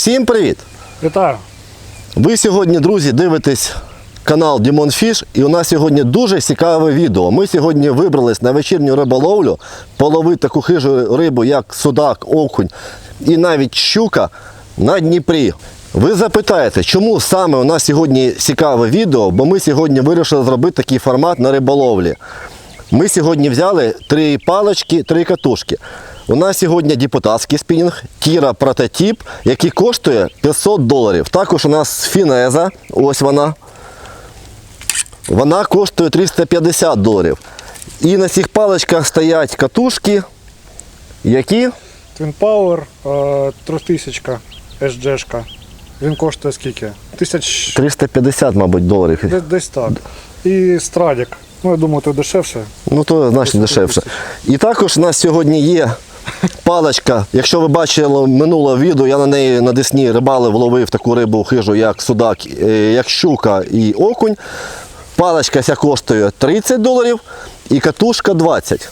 Всім привіт! Вітаю. Ви сьогодні, друзі, дивитесь канал Дімон Фіш, і у нас сьогодні дуже цікаве відео. Ми сьогодні вибрались на вечірню риболовлю, половити таку хижу рибу, як судак, окунь і навіть щука на Дніпрі. Ви запитаєте, чому саме у нас сьогодні цікаве відео, бо ми сьогодні вирішили зробити такий формат на риболовлі. Ми сьогодні взяли три палички, три катушки. У нас сьогодні депутатський спінінг, Кіра прототип, який коштує 500 доларів. Також у нас фінеза, ось вона. Вона коштує 350 доларів. І на цих паличках стоять катушки, які Twin Power е, 3000 SG-шка. Він коштує скільки? Тисяч 350, мабуть, доларів. десь, десь так. І Страдік. Ну, я думаю, то дешевше. Ну, то значно дешевше. І також у нас сьогодні є паличка. Якщо ви бачили минуле відео, я на неї на Десні рибалив, ловив таку рибу хижу, як судак, е, як щука і окунь. Паличка ця коштує 30 доларів і катушка 20.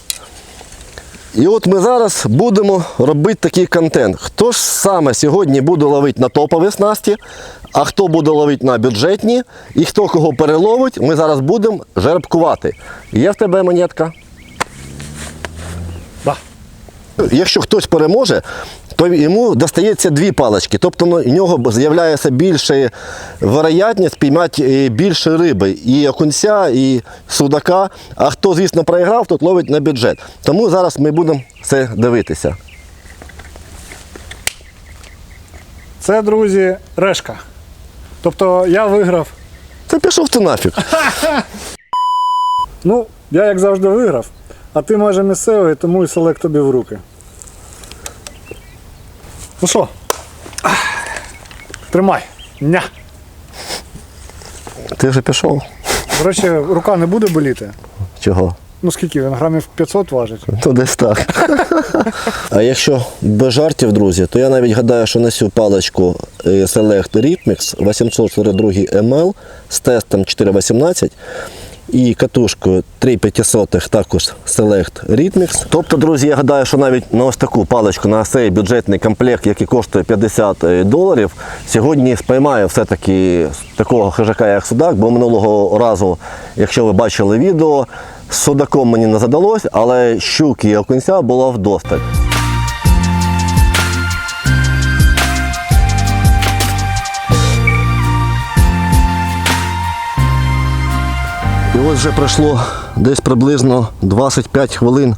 І от ми зараз будемо робити такий контент. Хто ж саме сьогодні буде ловити на топові снасті, а хто буде ловити на бюджетні, і хто кого переловить, ми зараз будемо жеребкувати. Є в тебе монетка? Якщо хтось переможе, то йому достається дві палички. Тобто ну, у нього з'являється більша вероятність піймати е, більше риби. І окунця, і судака. А хто, звісно, проіграв, тот ловить на бюджет. Тому зараз ми будемо це дивитися. Це, друзі, решка. Тобто я виграв. Це пішов ти нафіг. Ну, я як завжди виграв, а ти майже місцевий, тому і селек тобі в руки. Ну що? Тримай. Ня. Ти вже пішов? До речі, рука не буде боліти. Чого? Ну скільки він грамів 500 важить. То десь так. а якщо без жартів, друзі, то я навіть гадаю, що на цю паличку е, Select Rhythmix 842 ml з тестом 418 і катушкою 3500 також Select Rhythmix. Тобто, друзі, я гадаю, що навіть на ось таку паличку, на цей бюджетний комплект, який коштує 50 доларів, сьогодні спіймає все-таки такого хижака, як судак, бо минулого разу, якщо ви бачили відео, з судаком мені не задалось, але щуки і окунця було вдосталь. Ось вже пройшло десь приблизно 25 хвилин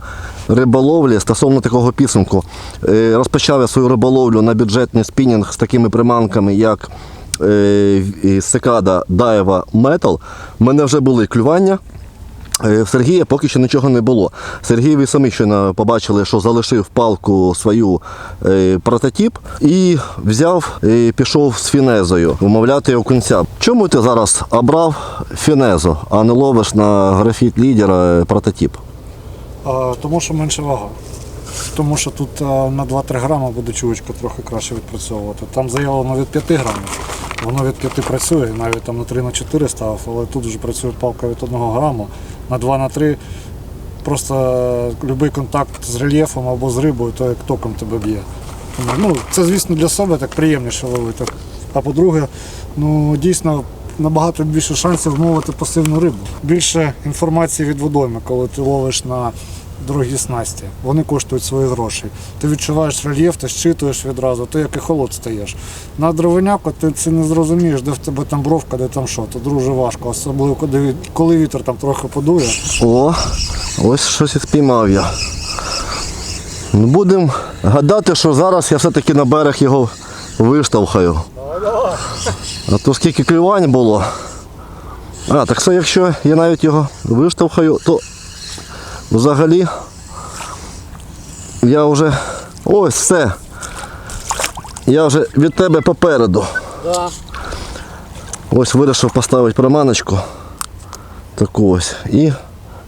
риболовлі стосовно такого підсумку. Е, Розпочав я свою риболовлю на бюджетний спінінг з такими приманками, як Секада Даєва Метал. У мене вже були клювання. Е, В Сергія поки що нічого не було. Сергій, самі щойно побачили, що залишив палку свою е, прототип і взяв і пішов з фінезою вмовляти окунця. Чому ти зараз обрав фінезу, а не ловиш на графіт лідера прототип? А, тому що менше вага. Тому що тут на 2-3 грами буде чувочка трохи краще відпрацьовувати. Там заявлено від 5 грамів. Воно від 5 працює, навіть там на 3 на 4 ставив, але тут вже працює палка від 1 граму. На 2 на 3 просто будь-який контакт з рельєфом або з рибою, то як током тебе б'є. Ну, це, звісно, для себе так приємніше ловити. А по-друге, ну дійсно набагато більше шансів вмовити пасивну рибу. Більше інформації від водойми, коли ти ловиш на дорогі снасті. Вони коштують свої гроші. Ти відчуваєш рельєф, ти щитуєш відразу, ти як і холод стаєш. На дровиняку ти це не зрозумієш, де в тебе там бровка, де там що. То дуже важко, особливо коли, вітер там трохи подує. О, ось щось спіймав я. Ну, Будемо гадати, що зараз я все-таки на берег його виштовхаю. А то скільки клювань було. А, так що якщо я навіть його виштовхаю, то взагалі я вже. Ось все. Я вже від тебе попереду. Ось вирішив поставити приманочку. Таку ось. І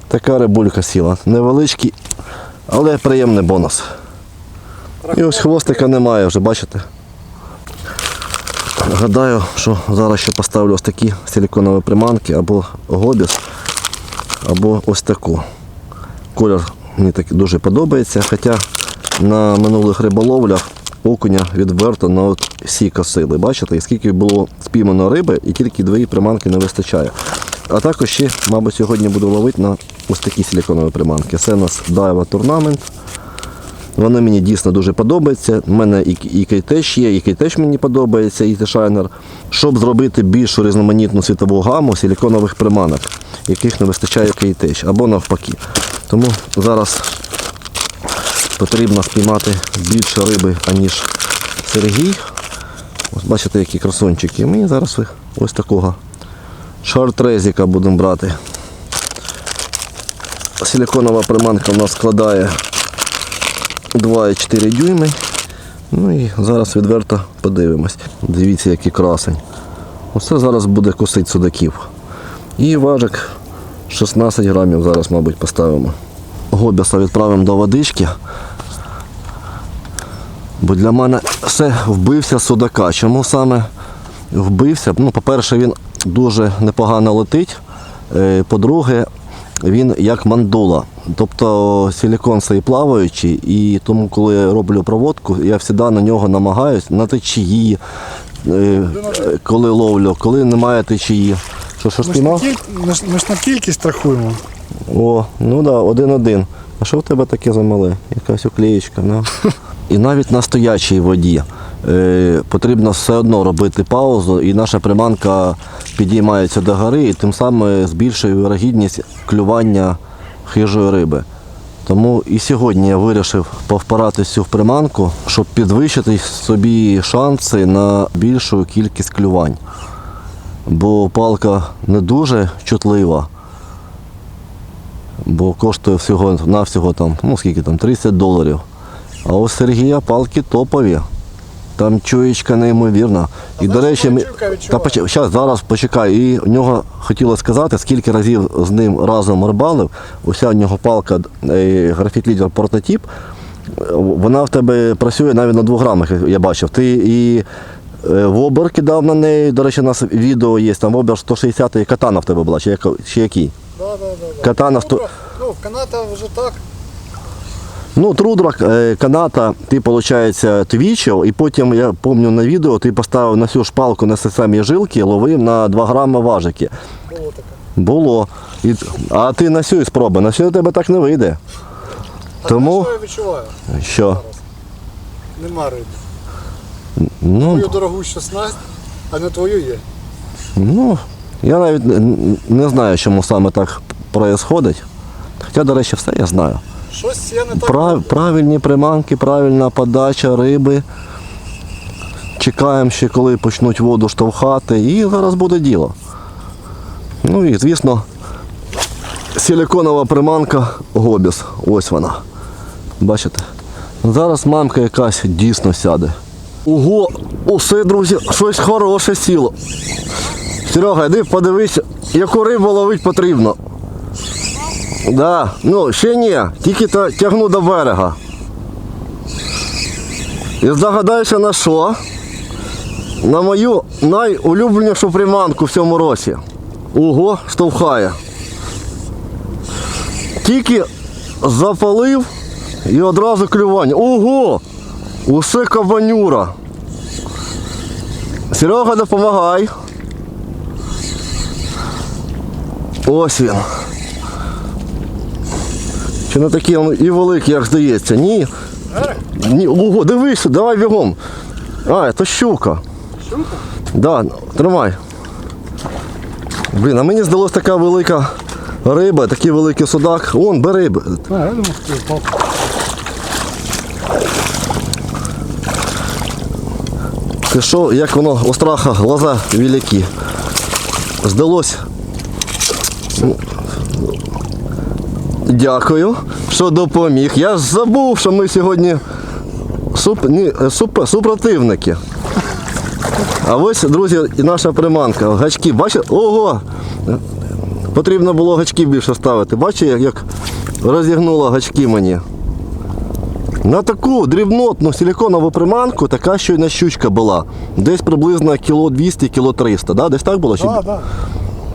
така рибулька сіла. Невеличкий, але приємний бонус. І ось хвостика немає вже, бачите? Гадаю, що зараз ще поставлю ось такі силиконові приманки або гобіс, або ось таку. Колір мені так дуже подобається, хоча на минулих риболовлях окуня відверто на от всі косили. Бачите, скільки було спіймано риби, і тільки дві приманки не вистачає. А також ще, мабуть, сьогодні буду ловити на ось такі силіконові приманки. Це у нас Daiwa Tournament. Вони мені дійсно дуже подобаються. У мене і, кейтеч є, і кейтеч мені подобається, і тешайнер. Щоб зробити більшу різноманітну світову гаму силіконових приманок, яких не вистачає кейтеч, або навпаки. Тому зараз потрібно спіймати більше риби, аніж Сергій. Ось бачите, які красончики. Ми зараз ось такого шартрезіка будемо брати. Силіконова приманка у нас складає 2,4 дюйми. Ну і зараз відверто подивимось. Дивіться, який красень. Оце зараз буде косить судаків. І важик 16 грамів зараз, мабуть, поставимо. Гобіса відправимо до водички. Бо для мене все вбився судака. Чому саме вбився? Ну, по-перше, він дуже непогано летить. Е, По-друге, він як мандула. Тобто силікон цей плаваючий, і тому, коли я роблю проводку, я завжди на нього намагаюсь на течії, е, коли ловлю, коли немає течії. Що, що ж, на спіймав? ми, ж, ми ж на кількість рахуємо. О, ну так, да, один-один. А що в тебе таке замале? Якась уклеєчка, да? І навіть на стоячій воді е, потрібно все одно робити паузу, і наша приманка підіймається до гори, і тим самим збільшує вирогідність клювання хижої риби. Тому і сьогодні я вирішив повпирати цю приманку, щоб підвищити собі шанси на більшу кількість клювань. Бо палка не дуже чутлива бо коштує всього навсього там, ну скільки там, 30 доларів. А у Сергія палки топові. Там чуєчка неймовірна. І, до речі, ми... Та поч... Щас, зараз почекай. І в нього хотілося сказати, скільки разів з ним разом рибалив. Уся в нього палка е, графіт лідер прототип. Вона в тебе працює навіть на 2 грамах, я бачив. Ти і вобер кидав на неї. До речі, у нас відео є, там вобер 160 і катана в тебе була, чи, чи який? Да, да, да. Катана ну, сто- про- ну, в каната вже так. Ну, трудрак, е, каната, ти, виходить, твічив, і потім, я пам'ятаю на відео, ти поставив на цю шпалку на самі жилки, ловив на 2 грами важики. Було таке. Було. І, а ти на цю спроби, на у тебе так не вийде. А Тому- що я відчуваю? Що? Нема риби. Ну, Твою дорогу 16, а не твою є. ну, я навіть не, знаю, чому саме так відбувається. Хоча, до речі, все я знаю. Щось я не так. Прав, правильні приманки, правильна подача риби. Чекаємо ще, коли почнуть воду штовхати, і зараз буде діло. Ну і, звісно, силиконова приманка Гобіс. Ось вона. Бачите? Зараз мамка якась дійсно сяде. Ого, усе, друзі, щось хороше сіло. Серега, йди подивись, яку рибу ловити потрібно. Да, ну ще ні, тільки тягну до берега. І здогадайся на що? На мою найулюбленішу приманку в цьому році. Ого, штовхає. Тільки запалив і одразу клювання. Ого! Усе кабанюра. Серега, допомагай. Ось він. Чи не такий він і великий, як здається? Ні. Ні. Ого, дивись, давай бігом. А, це щука. Щука? Да, тримай. Блін, а мені здалось така велика риба, такий великий судак. Вон, бери. А, я думав, що ти палку. Ти що, як воно у страха глаза великі. Здалось. Дякую, що допоміг. Я ж забув, що ми сьогодні суп... Ні, суп... супротивники. А ось, друзі, і наша приманка. Гачки, бачите? Ого! Потрібно було гачки більше ставити. Бачите, як розігнуло гачки мені. На таку дрібнотну силіконову приманку така щойна щучка була. Десь приблизно кіло 200, кіло 300. Да? Десь так було? Так, так.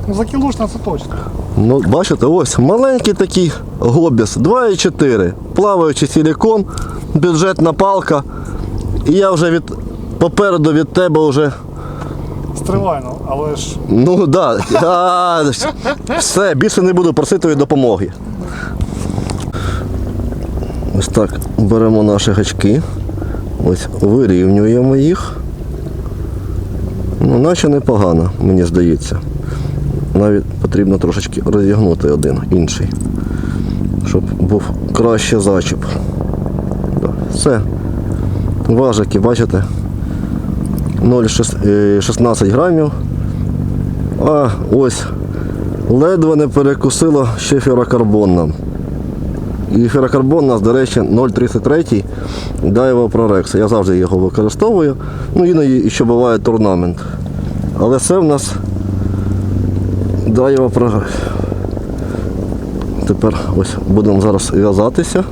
Ну за кілушна це точно. Ну, бачите, ось маленький такий гобіс, 2,4. Плаваючий силікон, бюджетна палка. І я вже від попереду від тебе вже. Стривай, ну, але ж Ну так. Да. Все, більше не буду просити допомоги. Ось так беремо наші гачки. Ось вирівнюємо їх. Ну, наче непогано, мені здається. Навіть потрібно трошечки розігнути один інший, щоб був краще зачіп. Все. Важики, бачите? 0,16 грамів. А ось ледве не перекусило ще ферокарбон І ферокарбон у нас, до речі, 0,33 Дайво Прорекс. Я завжди його використовую. Ну, іноді ще буває турнамент. Але це в нас Дайво Прорекс. Тепер ось будемо зараз в'язатися.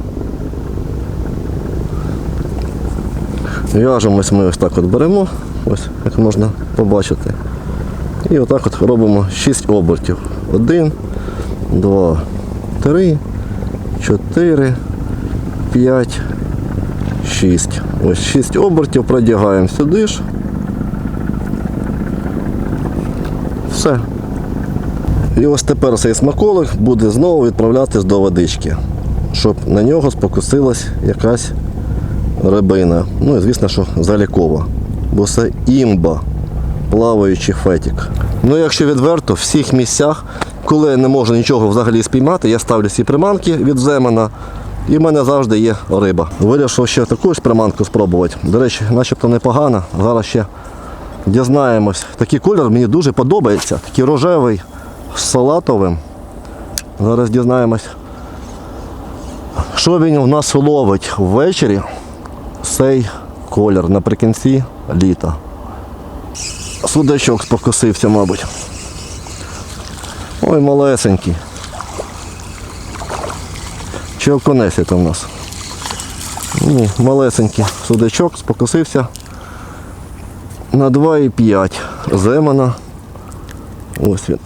В'яжемось ми ось так от беремо, ось як можна побачити. І отак от робимо 6 обертів. 1, 2, 3, 4, 5, 6. Ось 6 обертів продягаємо сюди ж. Все. І ось тепер цей смаколик буде знову відправлятись до водички, щоб на нього спокусилась якась рибина. Ну і звісно, що залікова. Бо це імба, плаваючий фетік. Ну, якщо відверто, в всіх місцях, коли не можу нічого взагалі спіймати, я ставлю ці приманки від земена. І в мене завжди є риба. Вирішив ще таку ж приманку спробувати. До речі, начебто непогано. Зараз ще дізнаємось. Такий колір мені дуже подобається. Такий рожевий з салатовим. Зараз дізнаємось, що він у нас ловить ввечері цей колір наприкінці літа. Судачок спокусився, мабуть. Ой, малесенький. Чи оконесі там у нас? Ні, малесенький судачок спокусився на 2,5 земана. Ось він.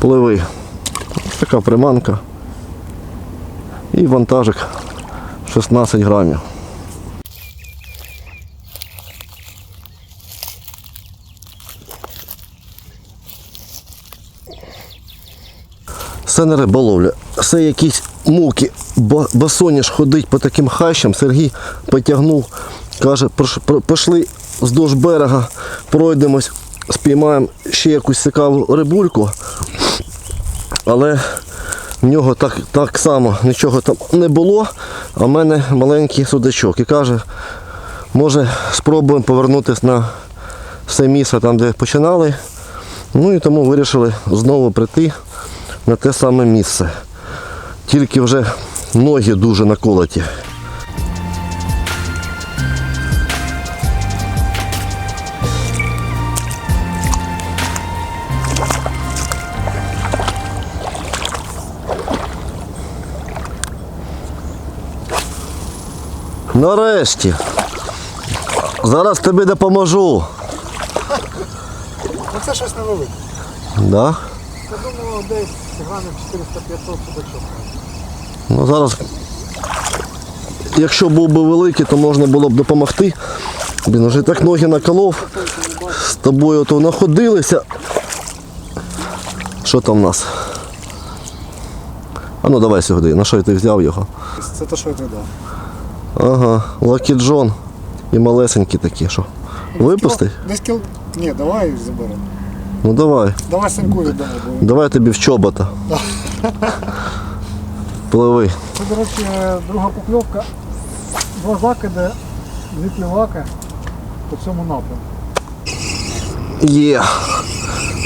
Пливи. Ось така приманка. І вантажик 16 грамів. Це не риболовля, це якісь муки. Ба- Басоніж ходить по таким хащам. Сергій потягнув, каже, пішли вздовж берега, пройдемось, спіймаємо ще якусь цікаву рибульку. Але в нього так, так само нічого там не було, а в мене маленький судачок. І каже, може спробуємо повернутися на все місце там, де починали. Ну і тому вирішили знову прийти на те саме місце. Тільки вже ноги дуже наколоті. Нарешті. Зараз тобі допоможу. ну, це щось невелике. Да? Десь грамів 400-500 судачок. Ну зараз, якщо був би великий, то можна було б допомогти. Блін, вже так ноги наколов. З тобою то находилися. Що там в нас? А ну давай сюди. На що ти взяв його? Це те, що я тобі дав. Ага, Лакі Джон. І малесенькі такі, що? Випусти? Десь кіл... Ні, давай заберемо. Ну давай. Давай синку віддамо, Давай тобі в чобота. Пливи. Це, до речі, друга покльовка. Два закиди, дві пліваки по цьому напрямку. Є.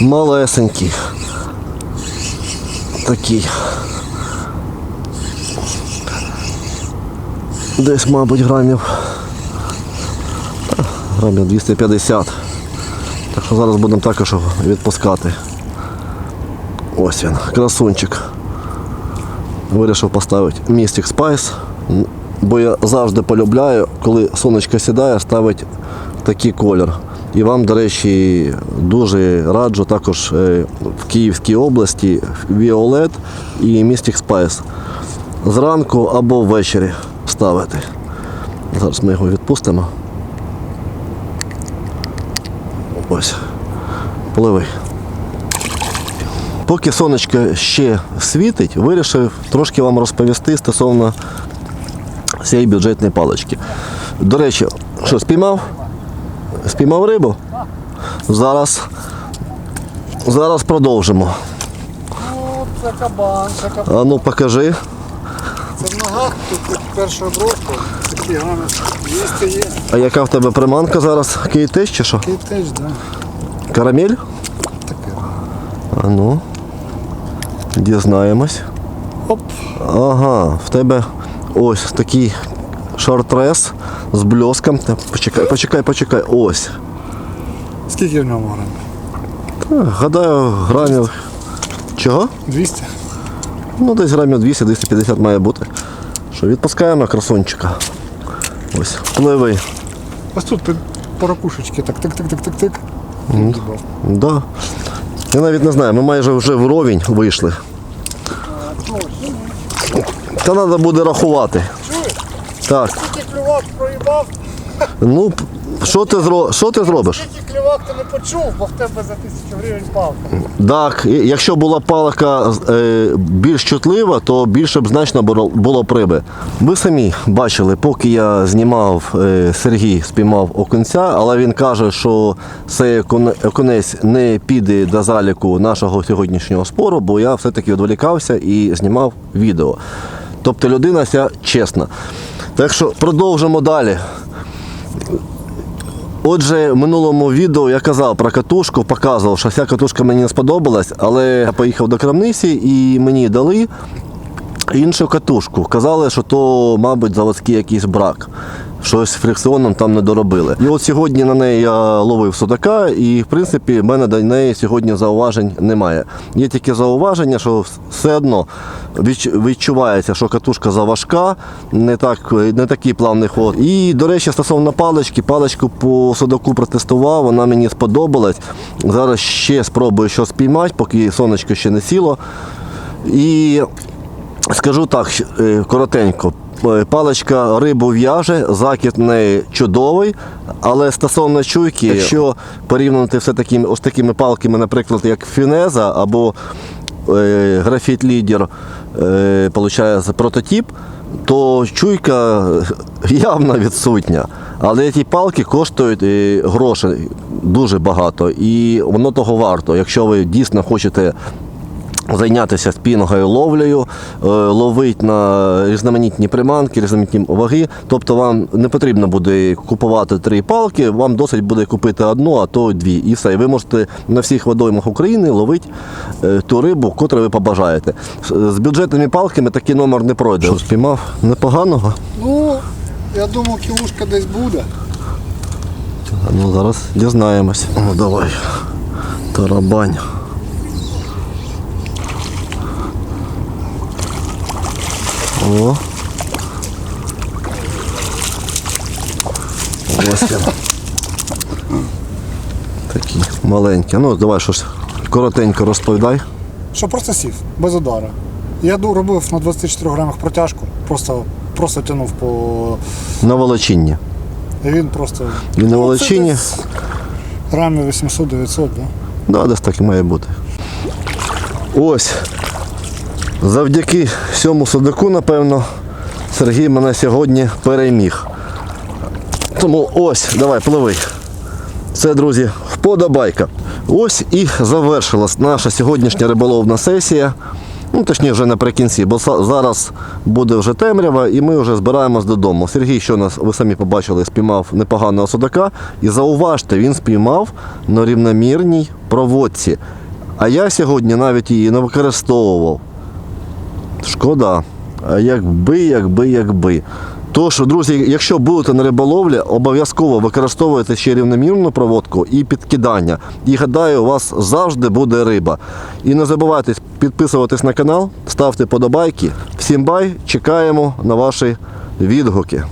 Малесенький. Такий. Десь, мабуть, грамів. Грамів 250. Так що зараз будемо також відпускати. Ось він, красунчик. Вирішив поставити Mystic Spice, бо я завжди полюбляю, коли сонечко сідає, ставить такий колір. І вам, до речі, дуже раджу також е, в Київській області Violet і Mystic Spice. Зранку або ввечері ставити. Зараз ми його відпустимо. Ось. Пливи. Поки сонечко ще світить, вирішив трошки вам розповісти стосовно цієї бюджетної палички. До речі, що спіймав? Спіймав рибу? Зараз, зараз продовжимо. Ну, це кабан, це кабан. А ну покажи. Ногах, тут першого бросту, такі грами 200 є. А яка в тебе приманка зараз? Кейтеж чи що? Такий теж, да. Карамель? Таке. А ну. Дізнаємось. Оп. Ага, в тебе ось такий шортрес з бльоском. Почекай, почекай, почекай. Ось. Скільки в ньому грам? Гадаю, грамів. Чого? 200. Ну, десь грамів 200-250 має бути. Що, відпускаємо красунчика. Ось, пливи. Ось тут по ракушечки, так, тик, тик, тик, тик, тик. Да. Я навіть не знаю, ми майже вже в ровень вийшли. Та треба буде рахувати. Чуєш? Так. Клювак проїбав, Ну, що ти, зро... що ти зробиш? скільки клювак ти не почув, бо в тебе за тисячу гривень палка. Так, і якщо була палка е, більш чутлива, то більше б значно було, було б риби. Ви самі бачили, поки я знімав, е, Сергій спіймав окунця, але він каже, що цей окуне- окунець не піде до заліку нашого сьогоднішнього спору, бо я все-таки відволікався і знімав відео. Тобто людина ця чесна. Так що продовжимо далі. Отже, в минулому відео я казав про катушку, показував, що вся катушка мені не сподобалась, але я поїхав до крамниці і мені дали іншу катушку. Казали, що то, мабуть, заводський якийсь брак. Щось фрикціоном там не доробили. І от сьогодні на неї я ловив судака, і в принципі в мене до неї сьогодні зауважень немає. Є тільки зауваження, що все одно відчувається, що катушка заважка, не, так, не такий плавний ход. І, до речі, стосовно палички, паличку по судаку протестував, вона мені сподобалась. Зараз ще спробую щось спіймати, поки сонечко ще не сіло. І Скажу так, е, коротенько. Е, Паличка рибу в'яже, закид в неї чудовий, але стосовно чуйки, якщо порівняти все такими, ось такими палками, наприклад, як фінеза або е, графіт лідер, е, прототип, то чуйка явно відсутня. Але ті палки коштують е, гроші дуже багато, і воно того варто. Якщо ви дійсно хочете зайнятися спінгою ловлею, е, ловити на різноманітні приманки, різноманітні ваги. Тобто вам не потрібно буде купувати три палки, вам досить буде купити одну, а то дві. І все. І ви можете на всіх водоймах України ловити е, ту рибу, котру ви побажаєте. З з бюджетними палками такий номер не пройде. Що, спіймав непоганого? Ну, я думав, кілушка десь буде. Ну зараз дізнаємось. Ну давай. Тарабань. О. Ось він. Такі маленькі. Ну давай щось коротенько розповідай. Що просто сів, без удара. Я робив на 24 грамах протяжку, просто, просто тягнув по. На волочінні. І він просто. І на Ну, це Грамів 800-900, да? Да, десь так і має бути. Ось. Завдяки цьому судаку, напевно, Сергій мене сьогодні переміг. Тому ось, давай, пливи. Це, друзі, вподобайка. Ось і завершилась наша сьогоднішня риболовна сесія. Ну, точніше, вже наприкінці, бо зараз буде вже темрява і ми вже збираємось додому. Сергій, що нас, ви самі побачили, спіймав непоганого судака. І зауважте, він спіймав на рівномірній проводці. А я сьогодні навіть її не використовував. Шкода. Якби, якби, якби. Тож, друзі, якщо будете на риболовлі, обов'язково використовуйте ще рівномірну проводку і підкидання. І гадаю, у вас завжди буде риба. І не забувайте підписуватись на канал, ставте подобайки. Всім бай, чекаємо на ваші відгуки.